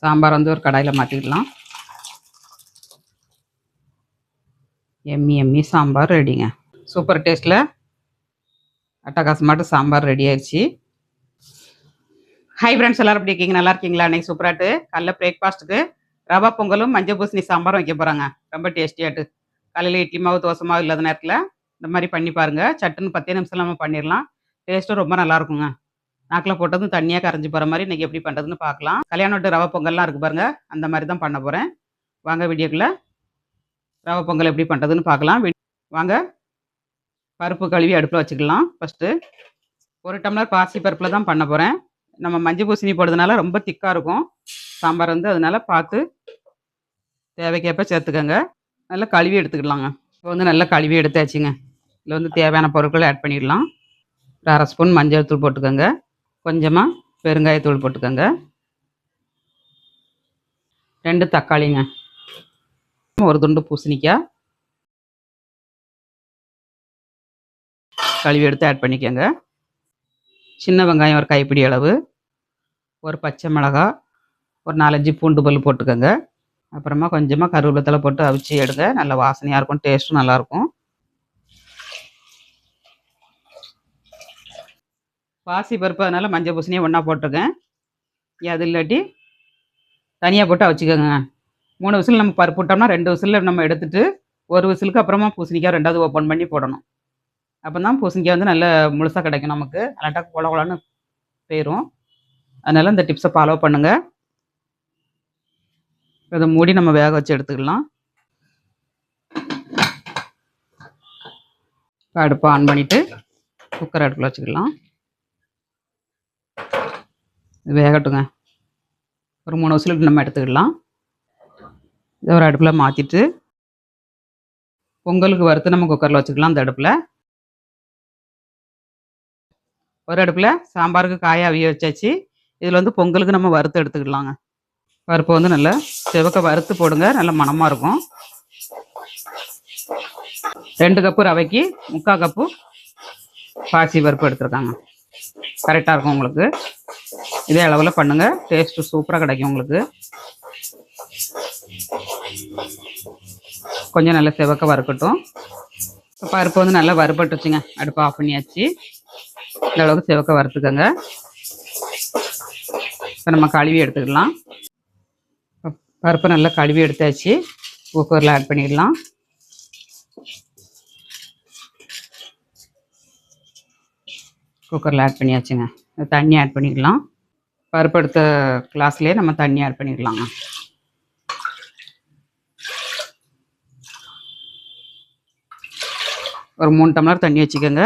சாம்பார் வந்து ஒரு கடாயில் மாற்றிக்கலாம் எம்மி எம்மி சாம்பார் ரெடிங்க. சூப்பர் டேஸ்ட்டில் அட்டகாசமாட்டு சாம்பார் ரெடி ஆயிடுச்சு. ஹை ஃப்ரெண்ட்ஸ் எல்லோரும் எப்படி இருக்கீங்க? நல்லா இருக்கீங்களா? அன்னைக்கு சூப்பராட்டு காலைல பிரேக்ஃபாஸ்ட்டுக்கு ரவா பொங்கலும் மஞ்சள் பூசணி சாம்பாரும் வைக்க போகிறாங்க ரொம்ப டேஸ்டியாட்டு காலையில் இட்லி மாவு தோசை மாவு இல்லாத நேரத்தில் இந்த மாதிரி பண்ணி பாருங்கள் சட்டுன்னு பத்தே நிமிஷம் நம்ம பண்ணிடலாம். டேஸ்ட்டும் ரொம்ப நல்லாயிருக்குங்க நாக்கில் போட்டதும் தண்ணியாக கரைஞ்சி போகிற மாதிரி இன்றைக்கி எப்படி பண்ணுறதுன்னு பார்க்கலாம். கல்யாணம் ரவை பொங்கல்லாம் இருக்குது பாருங்கள் அந்த மாதிரி தான் பண்ண போகிறேன் வாங்க வீடியோக்குள்ளே. ரவை பொங்கல் எப்படி பண்ணுறதுன்னு பார்க்கலாம். வாங்க. பருப்பு கழுவி அடுப்பில் வச்சுக்கலாம். ஃபஸ்ட்டு ஒரு டம்ளர் பாசி பருப்பில் தான் பண்ண போகிறேன் நம்ம மஞ்சள் பூசணி போடுறதுனால ரொம்ப திக்காக இருக்கும். சாம்பார் வந்து அதனால பார்த்து தேவைக்கேற்ப சேர்த்துக்கோங்க. நல்லா கழுவி எடுத்துக்கலாங்க. இப்போ வந்து நல்லா கழுவி எடுத்தாச்சுங்க. இதில் வந்து தேவையான பொருட்களை ஆட் பண்ணிடலாம். ஒரு அரை ஸ்பூன் மஞ்சள் தூள் போட்டுக்கோங்க. கொஞ்சமாக பெருங்காயத்தூள் போட்டுக்கோங்க. ரெண்டு தக்காளிங்க. ஒரு துண்டு பூசணிக்காய். கழுவி எடுத்து ஆட் பண்ணிக்கோங்க. சின்ன வெங்காயம் ஒரு கைப்பிடி அளவு. ஒரு பச்சை மிளகாய். ஒரு நாலஞ்சு பூண்டு பல் போட்டுக்கோங்க. அப்புறமா கொஞ்சமாக கருவேப்பிலை போட்டு அவிச்சு எடுங்க. நல்ல வாசனையாக இருக்கும் டேஸ்ட்டும் நல்லாயிருக்கும் பாசி பருப்பு அதனால் மஞ்சள் பூசணியை ஒன்றா போட்டிருக்கேன். அது இல்லாட்டி தனியாக போட்டு வச்சுக்கோங்க. மூணு விசில் நம்ம பருப்பு விட்டோம்னா ரெண்டு விசிலில் நம்ம எடுத்துகிட்டு ஒரு விசிலுக்கு அப்புறமா பூசணிக்காய் ரெண்டாவது ஓப்பன் பண்ணி போடணும். அப்போ தான் பூசணிக்காய் வந்து நல்ல முழுசாக கிடைக்கும் நமக்கு. அல்லாட்டா குள குளன்னு போயிடும் அதனால் இந்த டிப்ஸை ஃபாலோ பண்ணுங்கள் இதை மூடி நம்ம வேக வச்சு எடுத்துக்கலாம். அடுப்பை ஆன் பண்ணிவிட்டு குக்கர் அடுப்பில் வச்சுக்கலாம். இது வேகட்டுங்க. ஒரு மூணு விசிலுக்கு நம்ம எடுத்துக்கலாம் இதை ஒரு அடுப்பில் மாற்றிட்டு பொங்கலுக்கு வறுத்து நம்ம குக்கரில் வச்சுக்கலாம் அந்த அடுப்பில். ஒரு அடுப்பில் சாம்பாருக்கு காய அவிய வச்சாச்சு. இதில் வந்து பொங்கலுக்கு நம்ம வறுத்து எடுத்துக்கலாங்க பருப்பு வந்து நல்லா செவக்க வறுத்து போடுங்க நல்ல மணமாக இருக்கும். ரெண்டு கப்பு ரவைக்கு முக்கால் கப்பு பாசி பருப்பு எடுத்துருக்காங்க. கரெக்டாக இருக்கும் உங்களுக்கு. இதே அளவில் பண்ணுங்கள் டேஸ்ட்டு சூப்பராக கிடைக்கும் உங்களுக்கு. கொஞ்சம் நல்லா செவக்க வறுக்கட்டும். இப்போ பருப்பு வந்து நல்லா வறுபட்டுச்சுங்க. அடுப்பு ஆஃப் பண்ணியாச்சு. இந்த அளவுக்கு செவக்க வறுத்துக்கோங்க. இப்போ நம்ம கழுவி எடுத்துக்கலாம். பருப்பு நல்லா கழுவி எடுத்தாச்சு. குக்கரில் ஆட் பண்ணிடலாம். குக்கரில் ஆட் பண்ணியாச்சுங்க. தண்ணி ஆட் பண்ணிக்கலாம் பருப்பு எடுத்த கிளாஸ்லேயே நம்ம தண்ணி ஆட் பண்ணிக்கலாங்க ஒரு மூணு டம்ளர் தண்ணி வச்சுக்கோங்க.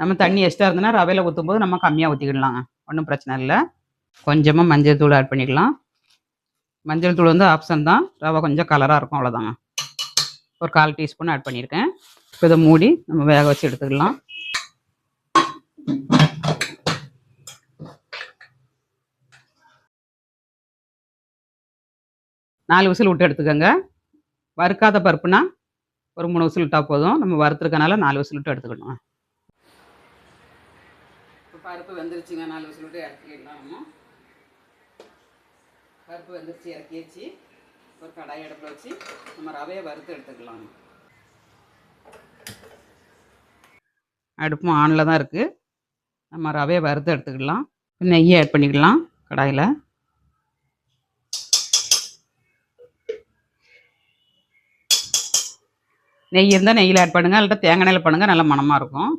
நம்ம தண்ணி எக்ஸ்ட்ரா இருந்ததுன்னா ரவையில் ஊற்றும் போது நம்ம கம்மியாக ஊற்றிக்கிடலாங்க ஒன்றும் பிரச்சனை இல்லை. கொஞ்சமாக மஞ்சள் தூள் ஆட் பண்ணிக்கலாம். மஞ்சள் தூள் வந்து ஆப்ஷன் தான். ரவை கொஞ்சம் கலராக இருக்கும் அவ்வளோதாங்க ஒரு கால் டீஸ்பூன் ஆட் பண்ணியிருக்கேன். இப்போ இதை மூடி நம்ம வேக வச்சு எடுத்துக்கலாம். நாலு விசில் விட்டு எடுத்துக்கோங்க. வறுக்காத பருப்புனா ஒரு மூணு விசில் விட்டால் போதும். நம்ம வறுத்துருக்கனால நாலு விசில் விட்டு எடுத்துக்கணும். இப்போ பருப்பு வெந்துருச்சுங்க. நாலு விசில் விட்டு இறக்கிடலாம் நம்ம. பருப்பு வெந்துருச்சு இறக்கி வச்சு ஒரு கடாய் அடுப்பில் வச்சு நம்ம ரவையை வறுத்து எடுத்துக்கலாம். அடுப்பும் ஆனில் தான் இருக்குது நம்ம ரவையை வறுத்து எடுத்துக்கலாம். நெய்யை ஆட் பண்ணிக்கலாம் கடாயில். நெய் இருந்தால் நெய்யில் ஆட் பண்ணுங்கள் அல்லது தேங்காய் எண்ணெயில் பண்ணுங்கள் நல்லா மணமாக இருக்கும்.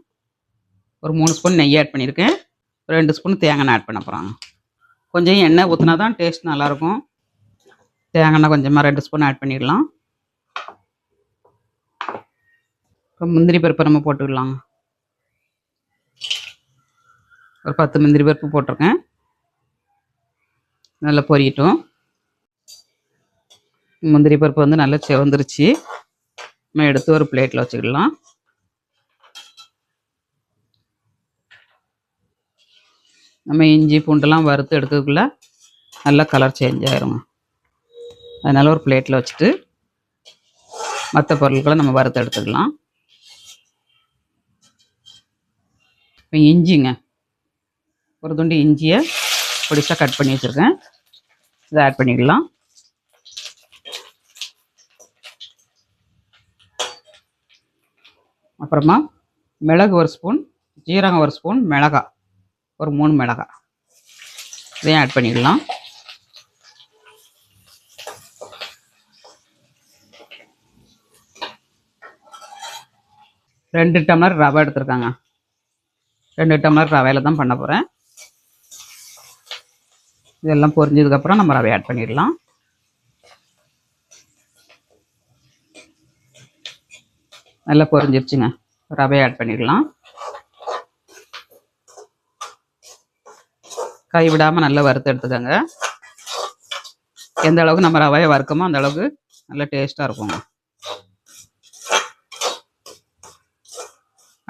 ஒரு மூணு ஸ்பூன் நெய் ஆட் பண்ணியிருக்கேன். ஒரு ரெண்டு ஸ்பூன் தேங்காய் ஆட் பண்ண போகிறாங்க கொஞ்சம் எண்ணெய் ஊற்றினா தான் டேஸ்ட் நல்லாயிருக்கும். தேங்காய் எண்ணெய் கொஞ்சமாக ரெண்டு ஸ்பூன் ஆட் பண்ணிடலாம். இப்போ முந்திரி பருப்பு நம்ம போட்டுக்கலாங்க ஒரு பத்து முந்திரி பருப்பு போட்டிருக்கேன். நல்லா பொரியட்டும். முந்திரி பருப்பு வந்து நல்லா செவந்துருச்சு. நம்ம எடுத்து ஒரு பிளேட்டில் வச்சுக்கலாம். நம்ம இஞ்சி பூண்டெல்லாம் வறுத்து எடுக்கிறதுக்குள்ள நல்லா கலர் சேஞ்ச் ஆயிருங்க. அதனால் ஒரு பிளேட்டில் வச்சுட்டு மற்ற பொருட்களை நம்ம வறுத்து எடுத்துக்கலாம். இப்போ இஞ்சிங்க. ஒரு துண்டு இஞ்சியை பொடிசாக கட் பண்ணி வச்சுருக்கேன். இதை ஆட் பண்ணிக்கலாம். அப்புறமா மிளகு ஒரு ஸ்பூன் ஜீரகம் ஒரு ஸ்பூன் மிளகா ஒரு மூணு மிளகா. இதையும் ஆட் பண்ணிக்கலாம். ரெண்டு டம்ளர் ரவை எடுத்திருக்காங்க. ரெண்டு டம்ளர் ரவையில் தான் பண்ண போகிறேன் இதெல்லாம் பொரிஞ்சதுக்கப்புறம் நம்ம ரவை ஆட் பண்ணிடலாம். நல்லா பொரிஞ்சிருச்சுங்க. ரவை ஆட் பண்ணிடலாம். கை விடாமல் நல்லா வறுத்து எடுத்துக்கோங்க. எந்த அளவுக்கு நம்ம ரவையை வறுக்கமோ அந்த அளவுக்கு நல்லா டேஸ்ட்டாக இருக்குங்க.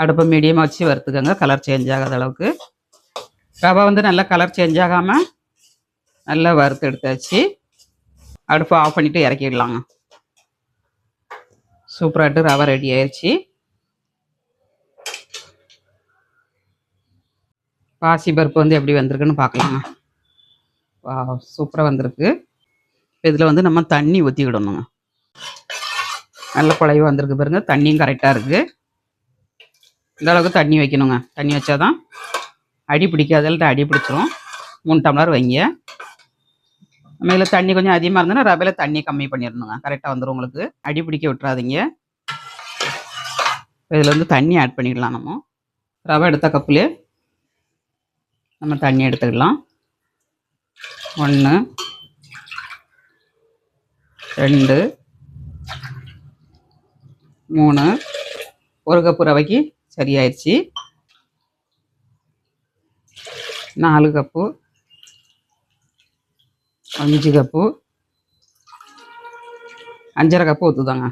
அடுப்பை மீடியமாக வச்சு வறுத்துக்கோங்க. கலர் சேஞ்ச் ஆகாத அளவுக்கு. ரவை வந்து நல்லா கலர் சேஞ்ச் ஆகாமல் நல்லா வறுத்து எடுத்தாச்சு. அடுப்பை ஆஃப் பண்ணிவிட்டு இறக்கிடலாங்க. சூப்பராகிட்டு ரவை ரெடி ஆயிடுச்சு பாசி பருப்பு வந்து எப்படி வந்திருக்குன்னு பார்க்கலாங்க வா சூப்பராக வந்திருக்கு. இதில் வந்து நம்ம தண்ணி ஊற்றி விடணுங்க நல்ல குழைவு வந்திருக்கு பாருங்க. தண்ணியும் கரெக்டாக இருக்குது இந்த அளவுக்கு தண்ணி வைக்கணுங்க. தண்ணி வச்சாதான் அடி பிடிக்காதல்ட்டு அடி பிடிச்சிரும். மூணு டம்ளர் வைங்க. மேலே தண்ணி கொஞ்சம் அதிகமாக இருந்ததுன்னா ரவையில் தண்ணி கம்மி பண்ணிடணுங்க. கரெக்டாக வந்துடும் உங்களுக்கு. அடி பிடிக்க விட்டுறாதீங்க. இதில் வந்து தண்ணி ஆட் பண்ணிடலாம் நம்ம. ரவை எடுத்த கப்புலே நம்ம தண்ணி எடுத்துக்கலாம். ஒன்று ரெண்டு மூணு. ஒரு கப்பு ரவைக்கு சரியாயிடுச்சு. நாலு கப்பு. அஞ்சு கப்பு. அஞ்சரை கப்பு ஊற்றுதாங்க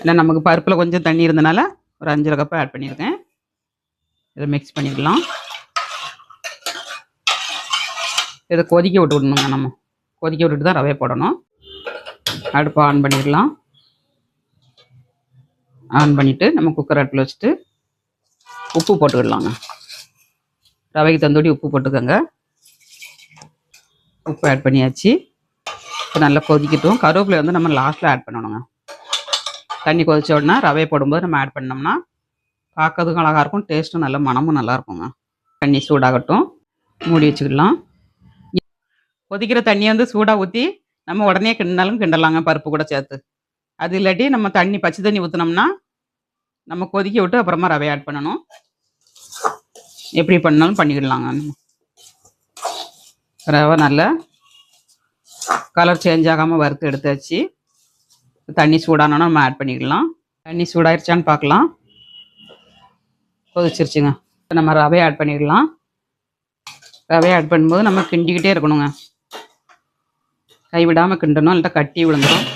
ஏன்னா நமக்கு பருப்பில் கொஞ்சம் தண்ணி இருந்தனால ஒரு அஞ்சரை கப்பு ஆட் பண்ணியிருக்கேன். இதை மிக்ஸ் பண்ணிக்கலாம். இதை கொதிக்க விட்டு விடணுங்க நம்ம. கொதிக்க விட்டுட்டு தான் ரவையை போடணும். அடுப்பை ஆன் பண்ணிடலாம். ஆன் பண்ணிவிட்டு நம்ம குக்கர் அடுப்பில் வச்சுட்டு உப்பு போட்டுக்கிடலாங்க ரவைக்கு தந்தோடி உப்பு போட்டுக்கோங்க. உப்பு ஆட் பண்ணியாச்சு. இப்போ நல்லா கொதிக்கட்டும். கருவேப்பிலை வந்து நம்ம லாஸ்ட்டில் ஆட் பண்ணணுங்க. தண்ணி கொதிச்ச உடனே ரவையை போடும்போது நம்ம ஆட் பண்ணோம்னா பார்க்கறதுக்கும் அழகாக இருக்கும். டேஸ்ட்டும் நல்லா மனமும் நல்லா இருக்குங்க. தண்ணி சூடாகட்டும். மூடி வச்சுக்கலாம். கொதிக்கிற தண்ணியை வந்து சூடாக ஊற்றி நம்ம உடனே கிண்டினாலும் கிண்டலாங்க பருப்பு கூட சேர்த்து. அது இல்லாட்டி நம்ம தண்ணி பச்சை தண்ணி ஊற்றினோம்னா நம்ம கொதிக்க விட்டு அப்புறமா ரவை ஆட் பண்ணணும். எப்படி பண்ணாலும் பண்ணிக்கிடலாங்க. நம்ம. ரவை நல்லா கலர் சேஞ்ச் ஆகாமல் வறுத்து எடுத்தாச்சு. தண்ணி சூடானோன்னா நம்ம ஆட் பண்ணிக்கலாம். தண்ணி சூடாயிருச்சான்னு பார்க்கலாம். கொதிச்சிருச்சுங்க. இப்போ நம்ம ரவையை ஆட் பண்ணிடலாம் ரவையை ஆட் பண்ணும்போது நம்ம கிண்டிக்கிட்டே இருக்கணுங்க. கைவிடாமல் கிண்டணும் இல்லை கட்டி விழுந்துடும்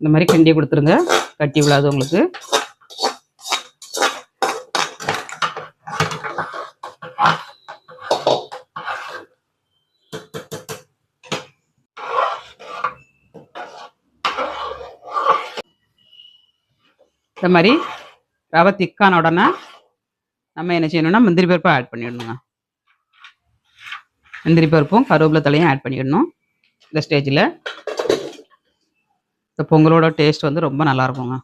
இந்த மாதிரி கிண்டி கொடுத்துருங்க. கட்டி விழாது உங்களுக்கு. இந்த மாதிரி ரவை திக்கான உடனே நம்ம என்ன செய்யணும்னா முந்திரி பருப்பை ஆட் பண்ணிடணுங்க. முந்திரி பருப்பும் கருவேப்பிலை தலையும் ஆட் பண்ணிடணும். இந்த ஸ்டேஜில் இந்த பொங்கலோட டேஸ்ட் வந்து ரொம்ப நல்லா இருக்குங்க.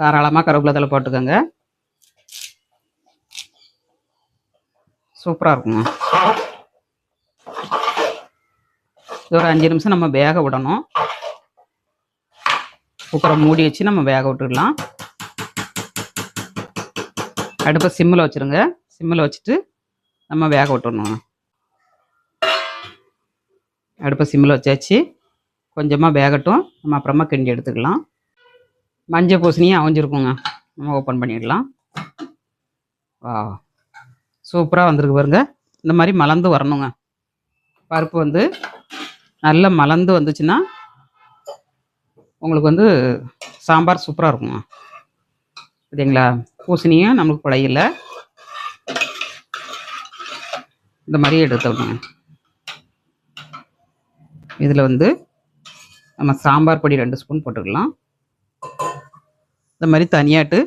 தாராளமாக கருவேப்பிலை தலை போட்டுக்கோங்க. சூப்பராக இருக்குங்க. இது ஒரு அஞ்சு நிமிஷம் நம்ம வேக விடணும். குக்கரை மூடி வச்சு நம்ம வேக விட்டுடலாம். அடுப்பை சிம்மில் வச்சுருங்க. சிம்மில் வச்சுட்டு நம்ம வேக விட்டுடணும். அடுப்பை சிம்மில் வச்சாச்சு. கொஞ்சமாக வேகட்டும். நம்ம அப்புறமா கிண்டி எடுத்துக்கலாம். மஞ்சள் பூசணியும் அவிஞ்சிருக்குங்க. நம்ம ஓப்பன் பண்ணிடலாம். வா. சூப்பராக வந்திருக்கு பாருங்க. இந்த மாதிரி மலர்ந்து வரணுங்க. பருப்பு வந்து நல்லா மலர்ந்து வந்துச்சுன்னா உங்களுக்கு வந்து சாம்பார் சூப்பராக இருக்குங்க சரிங்களா? பூசணியும் நம்மளுக்கு குழையில. இந்த மாதிரி எடுத்துக்கணும் இதில் வந்து நம்ம சாம்பார் பொடி ரெண்டு ஸ்பூன் போட்டுக்கலாம். இந்த மாதிரி தனியாட்டு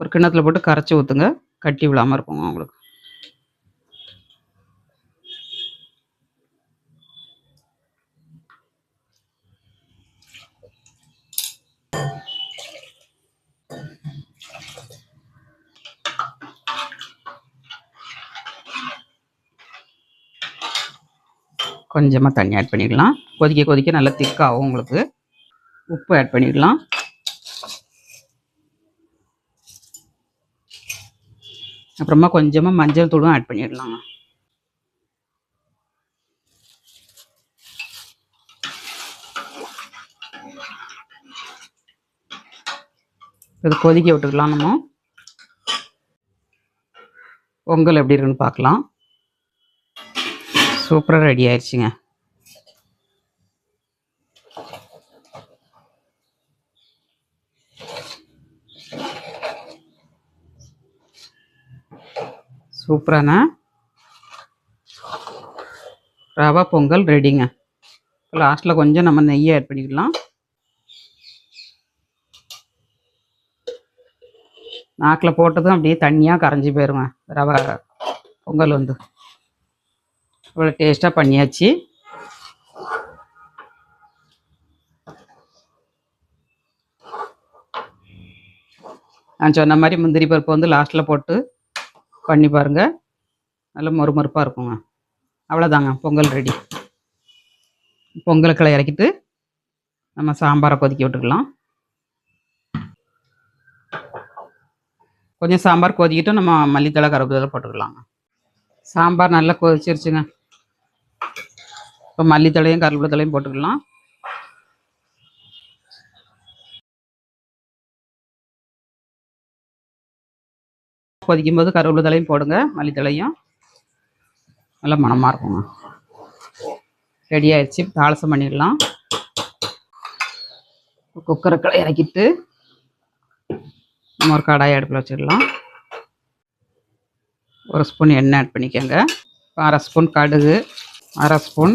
ஒரு கிண்ணத்தில் போட்டு கரைச்சி ஊற்றுங்க கட்டி விழாமல் இருக்குங்க உங்களுக்கு. கொஞ்சமாக தண்ணி ஆட் பண்ணிக்கலாம். கொதிக்க கொதிக்க நல்லா திக்காகும் உங்களுக்கு. உப்பு ஆட் பண்ணிக்கலாம். அப்புறமா கொஞ்சமாக மஞ்சள் தூளும் ஆட் பண்ணிடலாங்க இது கொதிக்க விட்டுக்கலாம் நம்ம. பொங்கல் எப்படி இருக்குன்னு பார்க்கலாம். சூப்பராக ரெடி ஆயிடுச்சுங்க சூப்பரான ரவா பொங்கல் ரெடிங்க லாஸ்ட்டில் கொஞ்சம் நம்ம நெய்யை ஆட் பண்ணிக்கலாம் நாக்கில் போட்டதும் அப்படியே தண்ணியாக கரைஞ்சி போயிடுவேன் ரவை பொங்கல் வந்து இவ்வளோ டேஸ்ட்டாக பண்ணியாச்சு. நான் சொன்ன மாதிரி முந்திரி பருப்பு வந்து லாஸ்ட்டில் போட்டு பண்ணி பாருங்கள் நல்லா மொறுமொறுப்பாக இருக்குங்க. அவ்வளோதாங்க பொங்கல் ரெடி பொங்கலுக்களை இறக்கிட்டு நம்ம சாம்பாரை கொதிக்க விட்டுக்கலாம். கொஞ்சம் சாம்பார் கொதிக்கிட்டு நம்ம மல்லித்தழை கருவேப்பிலை போட்டுக்கலாங்க. சாம்பார் நல்லா கொதிச்சிருச்சுங்க. இப்போ மல்லித்தழையும் கருவேப்பிலையும் போட்டுக்கலாம். கொதிக்கும் போது கருவேப்பிலை தலையும் போடுங்க மல்லித்தலையும் நல்லா மனமாக இருக்குங்க. ரெடி ஆயிடுச்சு. தாளசம் பண்ணிடலாம். குக்கருக்களை இறக்கிட்டு நம்ம ஒரு கடாய் அடுப்பில் வச்சிடலாம். ஒரு ஸ்பூன் எண்ணெய் ஆட் பண்ணிக்கோங்க. அரை ஸ்பூன் கடுகு. அரை ஸ்பூன்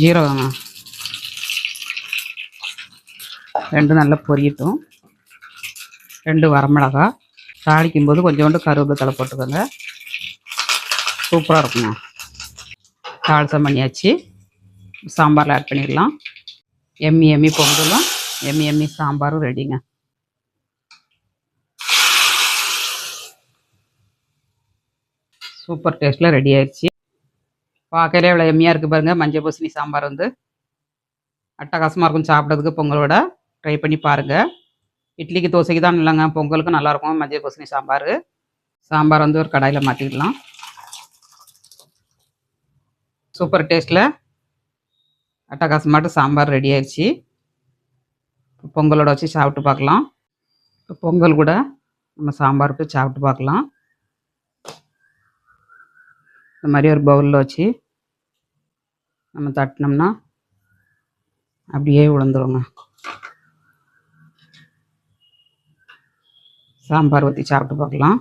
ஜீரகங்க. ரெண்டு நல்லா பொரியட்டும். ரெண்டு வரமிளகா. தாளிக்கும் போது கொஞ்சோண்டு கருவேப்பிலை தலை போட்டுக்கோங்க. சூப்பராக இருக்குங்க. தாளசம் பண்ணியாச்சு. சாம்பாரில் ஆட் பண்ணிடலாம். எம்மி எம்மி பொங்கலும் எம்மி எம்மி சாம்பாரும் ரெடிங்க சூப்பர் டேஸ்ட்டில் ரெடி ஆயிடுச்சு. பார்க்கலே இவ்வளோ எம்மியாக இருக்குது பாருங்கள் மஞ்சள் பூசணி சாம்பார் வந்து அட்டகாசமாக இருக்கும் சாப்பிட்றதுக்கு. பொங்கலோட ட்ரை பண்ணி பாருங்கள் இட்லிக்கு தோசைக்கு தான் இல்லைங்க. பொங்கலுக்கு நல்லாயிருக்கும் மஞ்சள் பூசணி சாம்பார். சாம்பார் வந்து ஒரு கடாயில் மாற்றிக்கலாம் சூப்பர் டேஸ்ட்டில் அட்டகாசமாட்டு சாம்பார் ரெடி ஆயிடுச்சு. பொங்கலோட வச்சு சாப்பிட்டு பார்க்கலாம். பொங்கல் கூட நம்ம சாம்பார் விட்டு சாப்பிட்டு பார்க்கலாம். இந்த மாதிரி ஒரு பவுலில் வச்சு நம்ம தட்டினோம்னா அப்படியே விழுந்துருங்க சாம்பார் ஊற்றி சாப்பிட்டு பார்க்கலாம்.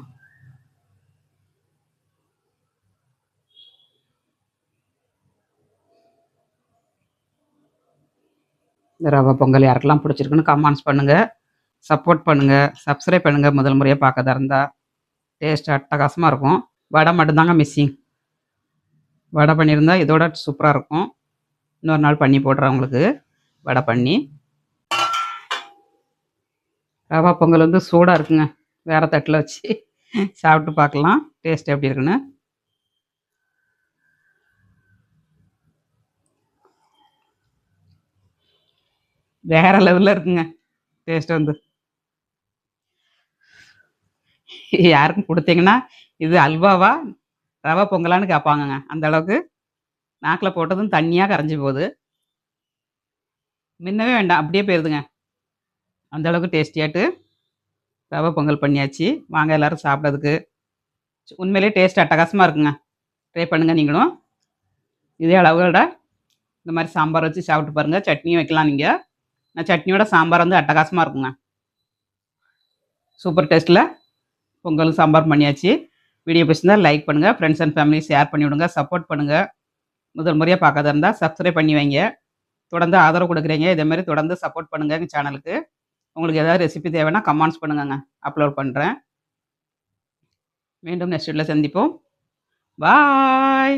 இந்த ரவை பொங்கல் யாருக்கெல்லாம் பிடிச்சிருக்குன்னு கமெண்ட்ஸ் பண்ணுங்கள் சப்போர்ட் பண்ணுங்கள் சப்ஸ்கிரைப் பண்ணுங்கள் முதல் முறையாக பார்க்கதா இருந்தால் டேஸ்ட் அட்டகாசமாக இருக்கும். வடை மட்டும்தாங்க மிஸ்ஸிங் வடை பண்ணியிருந்தால் இதோட சூப்பராக இருக்கும். இன்னொரு நாள் பண்ணி போடுறேன் உங்களுக்கு. வடை பண்ணி. ரவா பொங்கல் வந்து சூடாக இருக்குங்க. வேறு தட்டில் வச்சு சாப்பிட்டு பார்க்கலாம். டேஸ்ட் எப்படி இருக்குன்னு. வேற லெவலில் இருக்குங்க. டேஸ்ட் வந்து. யாருக்கும் கொடுத்தீங்கன்னா இது அல்வாவா ரவை பொங்கலான்னு கேட்பாங்கங்க அந்த அளவுக்கு நாக்கில் போட்டதும் தண்ணியாக கரைஞ்சி போகுது. முன்னவே வேண்டாம் அப்படியே போயிருதுங்க. அந்த அளவுக்கு டேஸ்டியாட்டு ரவை பொங்கல் பண்ணியாச்சு. வாங்க எல்லோரும் சாப்பிட்றதுக்கு. உண்மையிலேயே டேஸ்ட் அட்டகாசமாக இருக்குங்க. ட்ரை பண்ணுங்கள் நீங்களும். இதே அளவுகளோட இந்த மாதிரி சாம்பார் வச்சு சாப்பிட்டு பாருங்கள் சட்னியும் வைக்கலாம் நீங்கள் நான் சட்னியோட சாம்பார் வந்து அட்டகாசமாக இருக்குங்க. சூப்பர் டேஸ்ட்டில் பொங்கல் சாம்பார் பண்ணியாச்சு. வீடியோ பிடிச்சிருந்தால் லைக் பண்ணுங்கள் ஃப்ரெண்ட்ஸ் அண்ட் ஃபேமிலி ஷேர் பண்ணிவிடுங்க சப்போர்ட் பண்ணுங்கள் முதல் முறையாக பார்க்காத இருந்தால் சப்ஸ்கிரைப் பண்ணி வைங்க. தொடர்ந்து ஆதரவு கொடுக்குறீங்க. இதேமாரி தொடர்ந்து சப்போர்ட் பண்ணுங்கள் எங்கள் சேனலுக்கு உங்களுக்கு ஏதாவது ரெசிபி தேவைன்னா கமெண்ட்ஸ் பண்ணுங்கங்க. அப்லோட் பண்ணுறேன் மீண்டும் நெக்ஸ்ட் வீட்டில் சந்திப்போம். பாய்